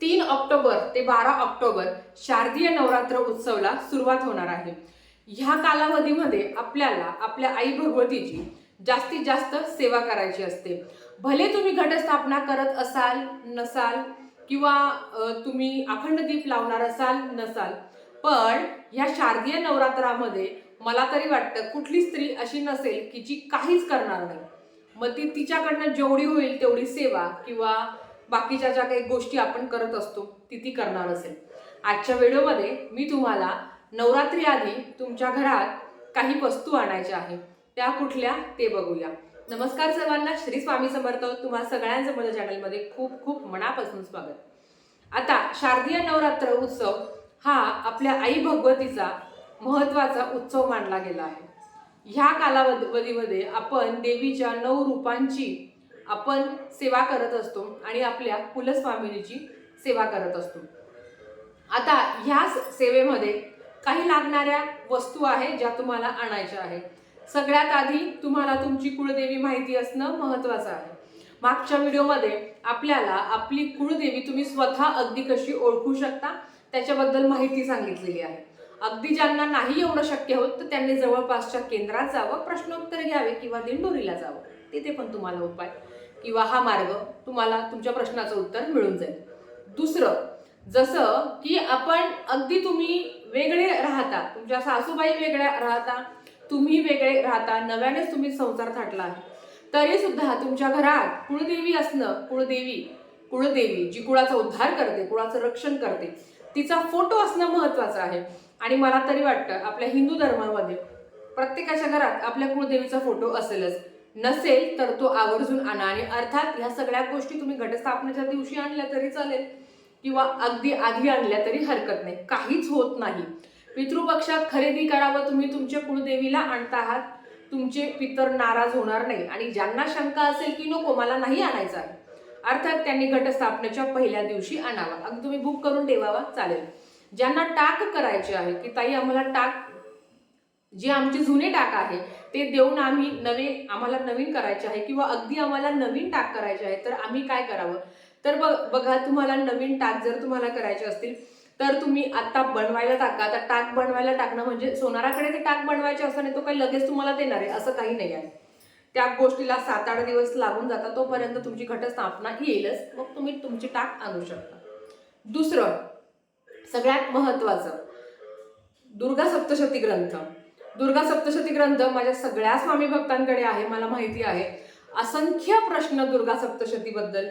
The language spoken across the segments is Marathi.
तीन ऑक्टोबर ते बारा ऑक्टोबर शारदीय नवरात्र उत्सवला सुरुवात होणार आहे. ह्या कालावधीमध्ये आपल्याला आपल्या आई भगवतीची जास्तीत जास्त सेवा करायची असते. भले तुम्ही घटस्थापना करत असाल नसाल किंवा तुम्ही अखंड दीप लावणार असाल नसाल पण ह्या शारदीय नवरात्रामध्ये मला तरी वाटतं कुठली स्त्री अशी नसेल की जी काहीच करणार नाही. मग ती तिच्याकडनं जेवढी होईल तेवढी सेवा किंवा बाकीच्या ज्या काही गोष्टी आपण करत असतो ती ती करणार असेल. आजच्या व्हिडिओमध्ये मी तुम्हाला नवरात्री आधी तुमच्या घरात काही वस्तू आणायच्या आहे त्या कुठल्या ते बघूया. नमस्कार सर्वांना श्री स्वामी समर्थ. तुम्हाला सगळ्यांचं माझ्या चॅनलमध्ये खूप खूप मनापासून स्वागत. आता शारदीय नवरात्र उत्सव हा आपल्या आई भगवतीचा महत्त्वाचा उत्सव मानला गेला आहे. ह्या कालावधीमध्ये आपण देवीच्या नऊ रूपांची आपण सेवा करत असतो आणि आपल्या कुलस्वामिनीची सेवा करत असतो. आता ह्या सेवेमध्ये काही लागणाऱ्या वस्तू आहेत ज्या तुम्हाला आणायच्या आहेत सगळ्यात आधी तुम्हाला तुमची कुळदेवी माहिती असणं महत्त्वाचं आहे. मागच्या व्हिडिओमध्ये आपल्याला आपली कुळदेवी तुम्ही स्वतः अगदी कशी ओळखू शकता त्याच्याबद्दल माहिती सांगितलेली आहे. अगदी ज्यांना नाही एवढं शक्य होत तर त्यांनी जवळपासच्या केंद्रात जावं प्रश्नोत्तर घ्यावे किंवा दिंडोरीला जावं. तिथे पण तुम्हाला उपाय किंवा हा मार्ग तुम्हाला तुमच्या प्रश्नाचं उत्तर मिळून जाईल. दुसरं जसं की आपण अगदी तुम्ही वेगळे राहता तुमच्या सासूबाई वेगळ्या राहता तुम्ही वेगळे राहता नव्यानेच तुम्ही संसार थाटला आहे तरी सुद्धा तुमच्या घरात कुळदेवी असणं कुळदेवी कुळदेवी जी कुळाचा उद्धार करते कुळाचं रक्षण करते तिचा फोटो असणं महत्वाचं आहे. आणि मला तरी वाटतं आपल्या हिंदू धर्मामध्ये प्रत्येकाच्या घरात आपल्या कुळदेवीचा फोटो असेलच. नसेल तर तो आवर्जून आणा. आणि अर्थात ह्या सगळ्या गोष्टी तुम्ही घटस्थापनेच्या दिवशी आणल्या तरी चालेल. किंवा अगदी आधी आणल्या तरी हरकत नाही. काहीच होत नाही. पितृपक्षात खरेदी करावं तुम्ही तुमच्या कुळदेवीला आणता आहात तुमचे पितर नाराज होणार नाही. आणि ज्यांना शंका असेल की नको मला नाही आणायचा आहे. अर्थात त्यांनी घटस्थापनेच्या पहिल्या दिवशी आणावा. अगदी तुम्ही बुक करून ठेवावा. चालेल. ज्यांना टाक करायचे आहे की ताई आम्हाला टाक जे आमचे जुने टाक आहे ते देऊन आम्ही नवे आम्हाला नवीन करायचे आहे किंवा अगदी आम्हाला नवीन टाक करायचे आहे तर आम्ही काय करावं? तर बघ बघा तुम्हाला नवीन टाक जर तुम्हाला करायचे असतील तर तुम्ही आता बनवायला टाका. आता टाक बनवायला टाकणं म्हणजे सोनाराकडे ते टाक बनवायचे असं नाही तो काही लगेच तुम्हाला देणार आहे असं काही नाही आहे. त्या गोष्टीला सात आठ दिवस लागून जातात तोपर्यंत तुमची घटस्थापना येईलच मग तुम्ही तुमची टाक आणू शकता. दुसरं सगळ्यात महत्त्वाचं दुर्गा सप्तशती ग्रंथ. दुर्गा सप्तशती ग्रंथ माझ्या सगळ्या स्वामी भक्तांकडे आहे मला माहिती आहे. असंख्य प्रश्न दुर्गा सप्तशतीबद्दल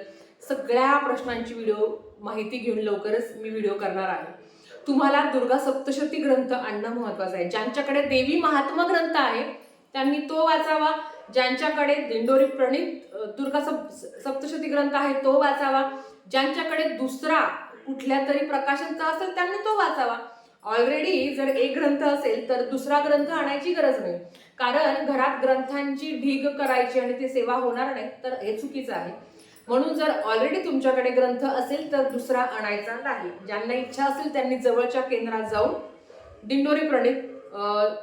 सगळ्या प्रश्नांची व्हिडिओ माहिती घेऊन लवकरच मी व्हिडिओ करणार आहे. तुम्हाला दुर्गा सप्तशती ग्रंथ आणणं महत्वाचं आहे. ज्यांच्याकडे देवी महात्मा ग्रंथ आहे त्यांनी तो वाचावा. ज्यांच्याकडे दिंडोरी प्रणित दुर्गा सप सप्तशती ग्रंथ आहे तो वाचावा. ज्यांच्याकडे दुसरा कुठल्या तरी प्रकाशनचा असेल त्यांनी तो वाचावा. ऑलरेडी जर एक ग्रंथ असेल तर दुसरा ग्रंथ आणायची गरज नाही. कारण घरात ग्रंथांची ढीग करायची आणि ती सेवा होणार नाही तर हे चुकीचं आहे. म्हणून जर ऑलरेडी तुमच्याकडे ग्रंथ असेल तर दुसरा आणायचा नाही. ज्यांना इच्छा असेल त्यांनी जवळच्या केंद्रात जाऊन दिंडोरी प्रणित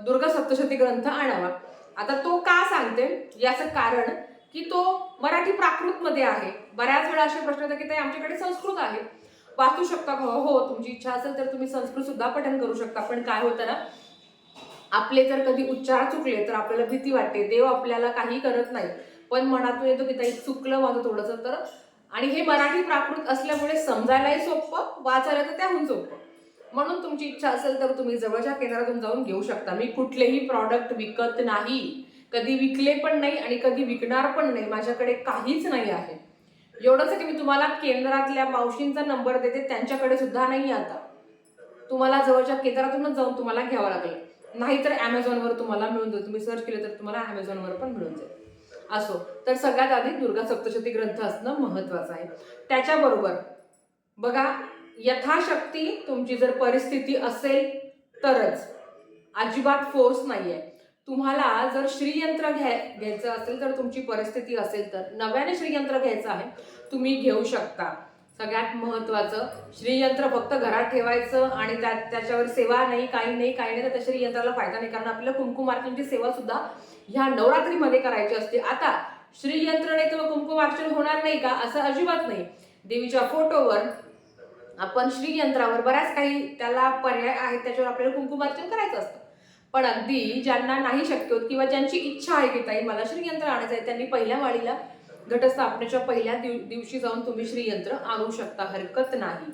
दुर्गा सप्तशती ग्रंथ आणावा. आता तो का सांगते? याचं कारण की तो मराठी प्राकृतमध्ये आहे. बऱ्याच वेळा असे प्रश्न येतात की ते आमच्याकडे संस्कृत आहे. वाचू शकता. हो, हो तुमची इच्छा असेल तर तुम्ही संस्कृत सुद्धा पठन करू शकता. पण काय होतं ना आपले जर कधी उच्चार चुकले तर आपल्याला भीती वाटते. देव आपल्याला काही करत नाही. पण मनातून येतो की ताई चुकलं माझं थोडंसं तर. आणि हे मराठी प्राकृत असल्यामुळे समजायलाही सोपं वाचायला तर त्याहून सोपं. म्हणून तुमची इच्छा असेल तर तुम्ही जवळच्या केंद्रातून जाऊन घेऊ शकता. मी कुठलेही प्रॉडक्ट विकत नाही. कधी विकले पण नाही आणि कधी विकणार पण नाही. माझ्याकडे काहीच नाही आहे. एवढंच की मी तुम्हाला केंद्रातल्या मावशींचा नंबर देते त्यांच्याकडे सुद्धा नाही आता. तुम्हाला जवळच्या केंद्रातूनच जाऊन तुम्हाला घ्यावं लागेल. नाहीतर ॲमेझॉनवर तुम्हाला मिळून जाईल. तुम्ही सर्च केलं तर तुम्हाला ॲमेझॉनवर पण मिळून जाईल. असो. तर सगळ्यात आधी दुर्गा सप्तशती ग्रंथ असणं महत्त्वाचं आहे. त्याच्याबरोबर बघा यथाशक्ती तुमची जर परिस्थिती असेल तरच. अजिबात फोर्स नाही आहे तुम्हाला जर श्रीयंत्र घ्याय घ्यायचं असेल तर तुमची परिस्थिती असेल तर नव्याने श्रीयंत्र घ्यायचं आहे तुम्ही घेऊ शकता. सगळ्यात महत्वाचं श्रीयंत्र फक्त घरात ठेवायचं आणि त्या त्याच्यावर सेवा नाही काही नाही काही नाही तर त्या श्रीयंत्राला फायदा नाही. कारण आपल्याला कुंकुमार्चनची सेवा सुद्धा ह्या नवरात्रीमध्ये करायची असते. आता श्रीयंत्र नाही तर कुंकुमार्चन होणार नाही का? असं अजिबात नाही. देवीच्या फोटोवर आपण श्रीयंत्रावर बऱ्याच काही त्याला पर्याय आहेत त्याच्यावर आपल्याला कुंकुमार्चन करायचं असतं. पण अगदी ज्यांना नाही शक्य होत किंवा ज्यांची इच्छा आहे की ताई मला श्रीयंत्र आणायचं आहे त्यांनी पहिल्या वाडीला घटस्थापनेच्या पहिल्या दिव दिवशी जाऊन तुम्ही श्रीयंत्र आणू शकता हरकत नाही.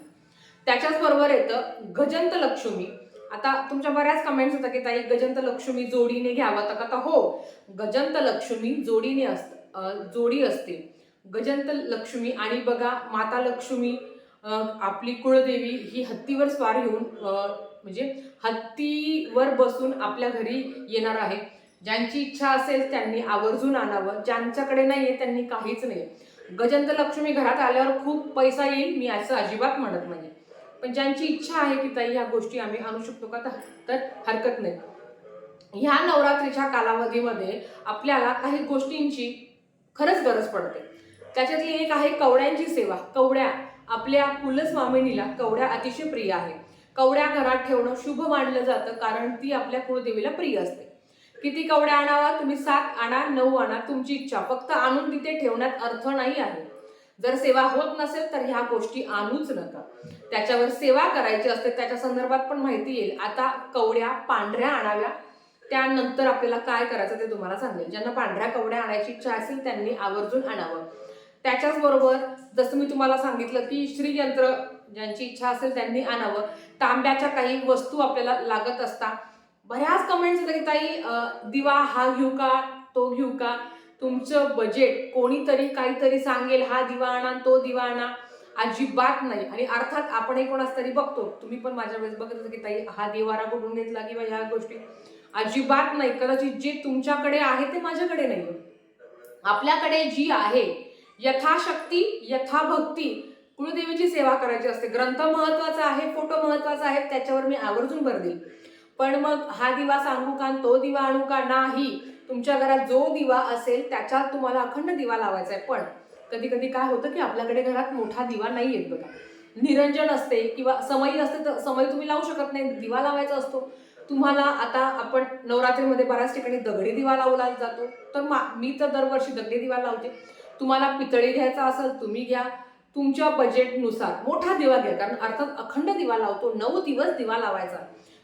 त्याच्याच बरोबर येतं गजंत लक्ष्मी. आता तुमच्या बऱ्याच कमेंट्स होता की ताई गजंत लक्ष्मी जोडीने घ्यावं. तर का हो गजंत लक्ष्मी जोडीने असत जोडी असते. गजंत लक्ष्मी आणि बघा माता लक्ष्मी आपली कुळदेवी ही हत्तीवर स्वार येऊन म्हणजे हत्तीवर बसून आपल्या घरी येणार आहे. ज्यांची इच्छा असेल त्यांनी आवर्जून आणावं. ज्यांच्याकडे नाही आहे त्यांनी काहीच नाही. गजंत लक्ष्मी घरात आल्यावर खूप पैसा येईल मी असं अजिबात म्हणत नाही पण ज्यांची इच्छा आहे की ताई ह्या गोष्टी आम्ही आणू शकतो का? तर- तर हरकत नाही. ह्या नवरात्रीच्या कालावधीमध्ये आपल्याला काही गोष्टींची खरंच गरज पडते. त्याच्यातली एक आहे कवड्यांची सेवा. कवड्या आपल्या कुलस्वामिनीला कवड्या अतिशय प्रिय आहे. कवड्या घरात ठेवणं शुभ मानलं जातं कारण ती आपल्या कुळदेवीला प्रिय असते. किती कवड्या आणावा तुम्ही सात आणा नऊ आणा तुमची इच्छा. फक्त आणून तिथे ठेवण्यात अर्थ नाही आहे. जर सेवा होत नसेल तर ह्या गोष्टी आणूच नका. त्याच्यावर सेवा करायची असते त्याच्या संदर्भात पण माहिती येईल. आता कवड्या पांढऱ्या आणाव्या त्यानंतर आपल्याला काय करायचं ते तुम्हाला सांगेल. ज्यांना पांढऱ्या कवड्या आणायची इच्छा असेल त्यांनी आवर्जून आणावं. त्याच्याच बरोबर जसं मी तुम्हाला सांगितलं की श्रीयंत्र ज्यांची इच्छा असेल त्यांनी आणावं. तांब्याच्या काही वस्तू आपल्याला लागत असतात बऱ्याच कमेंट्स येतात की ताई दिवा हा घेऊ का? तो घेऊ का? तुमचं बजेट कोणीतरी काहीतरी सांगेल हा दिवा आणा तो दिवा आणा. अजिबात नाही. आणि अर्थात आपणही कोणास तरी बघतो. तुम्ही पण माझ्या वेळेस बघत होता की ताई हा देवारा कुठून घेतला किंवा ह्या गोष्टी? अजिबात नाही. कदाचित जे तुमच्याकडे आहे ते माझ्याकडे नाही. आपल्याकडे जी आहे यथाशक्ती यथाभक्ती कुळदेवीची सेवा करायची असते. ग्रंथ महत्त्वाचा आहे फोटो महत्त्वाचा आहे त्याच्यावर मी आवर्जून भर देईल. पण मग हा दिवा सांगू का तो दिवा आणू का? नाही. तुमच्या घरात जो दिवा असेल त्याच्यात तुम्हाला अखंड दिवा लावायचा आहे. पण कधी कधी काय होतं की आपल्याकडे घरात मोठा दिवा नाही येत बघा. निरंजन असते किंवा समयी असते तर समयी तुम्ही लावू शकत नाही. दिवा लावायचा असतो. तुम्हाला आता आपण नवरात्रीमध्ये बऱ्याच ठिकाणी दगडी दिवा लावला जातो. तर मा मी तर दरवर्षी दगडी दिवा लावते. तुम्हाला पितळी घ्यायचा असेल तुम्ही घ्या. तुमच्या बजेटनुसार मोठा दिवा घ्या. कारण अर्थात अखंड दिवा लावतो नऊ दिवस दिवा लावायचा.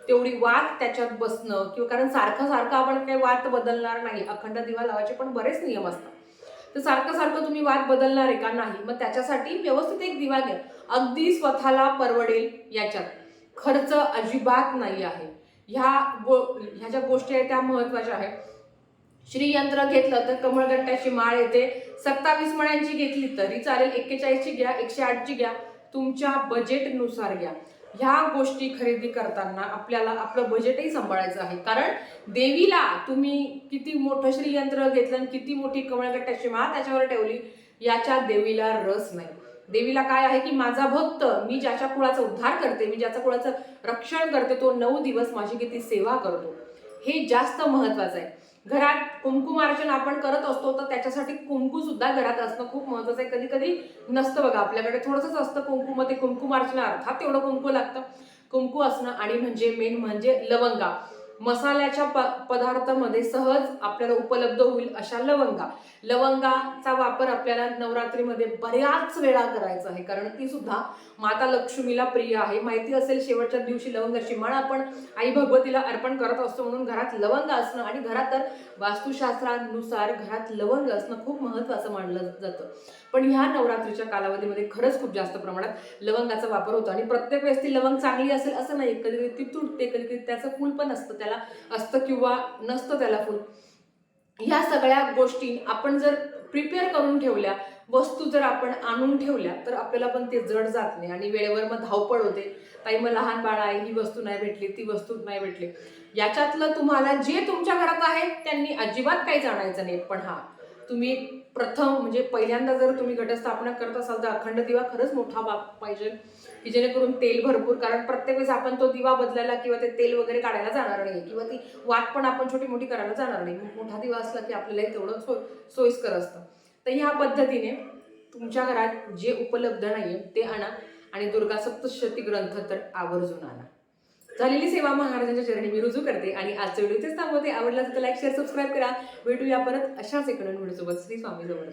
तेवढी वात त्याच्यात बसणं किंवा कारण सारखं सारखं आपण काही वात बदलणार नाही. अखंड दिवा लावायचे पण बरेच नियम असतात. तर सारखं सारखं तुम्ही वात बदलणार आहे का नाही? मग त्याच्यासाठी व्यवस्थित एक दिवा घ्या. अगदी स्वतःला परवडेल याच्यात. खर्च अजिबात नाही आहे. ह्या गो ह्या ज्या गोष्टी आहेत त्या महत्त्वाच्या आहेत. श्रीयंत्र घेतलं तर कमळगट्ट्याची माळ येते. सत्तावीस मण्यांची घेतली तरी चालेल एक्केचाळीसची घ्या एकशे आठची घ्या. तुमच्या बजेटनुसार घ्या. ह्या गोष्टी खरेदी करताना आपल्याला आपलं बजेटही सांभाळायचं आहे. कारण देवीला तुम्ही किती मोठं श्रीयंत्र घेतलं आणि किती मोठी कमळगट्ट्याची माळ त्याच्यावर ठेवली याच्या देवीला रस नाही. देवीला काय आहे की माझा भक्त मी ज्याच्या कुळाचा उद्धार करते मी ज्याच्या कुळाचं रक्षण करते तो नऊ दिवस माझी किती सेवा करतो. हे जास्त महत्वाचं आहे. घरात कुंकुमार्चन आपण करत असतो तर त्याच्यासाठी कुंकू सुद्धा घरात असणं खूप महत्वाचं आहे. कधी कधी नसतं बघा आपल्याकडे थोडंसंच असतं कुंकू मध्ये कुंकुमार्चन अर्थात तेवढं कुंकू लागतं. कुंकू असणं आणि म्हणजे मेन म्हणजे लवंगा. मसाल्याच्या प पदार्थामध्ये सहज आपल्याला उपलब्ध होईल अशा लवंगा. लवंगाचा वापर आपल्याला नवरात्रीमध्ये बऱ्याच वेळा करायचा आहे. कारण ती सुद्धा माता लक्ष्मीला प्रिय आहे. माहिती असेल शेवटच्या दिवशी लवंगाची माळ आपण आई भगवतीला अर्पण करत असतो म्हणून घरात लवंग असणं आणि घरात तर वास्तुशास्त्रानुसार घरात लवंग असणं खूप महत्वाचं मानलं जातं. पण ह्या नवरात्रीच्या कालावधीमध्ये खरंच खूप जास्त प्रमाणात लवंगाचा वापर होतो. आणि प्रत्येक वेळेस ती लवंग चांगली असेल असं नाही. कधी कधी ती तुटते कधी कधी त्याचं फूल पण असतं. त्याला असतं किंवा नसतं त्याला फूल. ह्या सगळ्या गोष्टी आपण जर प्रिपेअर करून ठेवल्या वस्तू जर आपण आणून ठेवल्या तर आपल्याला पण ते जड जात नाही. आणि वेळेवर मग धावपळ होते. ताई मग लहान बाळ आहे ही वस्तू नाही भेटली ती वस्तू नाही भेटली. याच्यातलं तुम्हाला जे तुमच्या घरात आहे त्यांनी अजिबात काही जाणायचं नाही. पण हा तुम्ही प्रथम म्हणजे पहिल्यांदा जर तुम्ही घटस्थापना करत असाल तर अखंड दिवा खरंच मोठा बाप पाहिजे. की जेणेकरून तेल भरपूर कारण प्रत्येक वेळेस आपण तो दिवा बदलायला किंवा ते तेल वगैरे काढायला जाणार नाही. किंवा ती वात पण आपण छोटी मोठी करायला जाणार नाही. मोठा दिवा असला की आपल्याला तेवढं सो सोयीस्कर असतं. तर ह्या पद्धतीने तुमच्या घरात जे उपलब्ध नाहीये ते आणा. आणि दुर्गा सप्तशती ग्रंथ तर आवर्जून आणा. झालेली सेवा महाराजांच्या चरणी मी रुजू करते आणि आजचा व्हिडिओ तेच थांबवते. आवडला तर लाईक शेअर सबस्क्राईब करा. भेटूया परत अशाच एका व्हिडिओसोबत. श्री स्वामी जवळ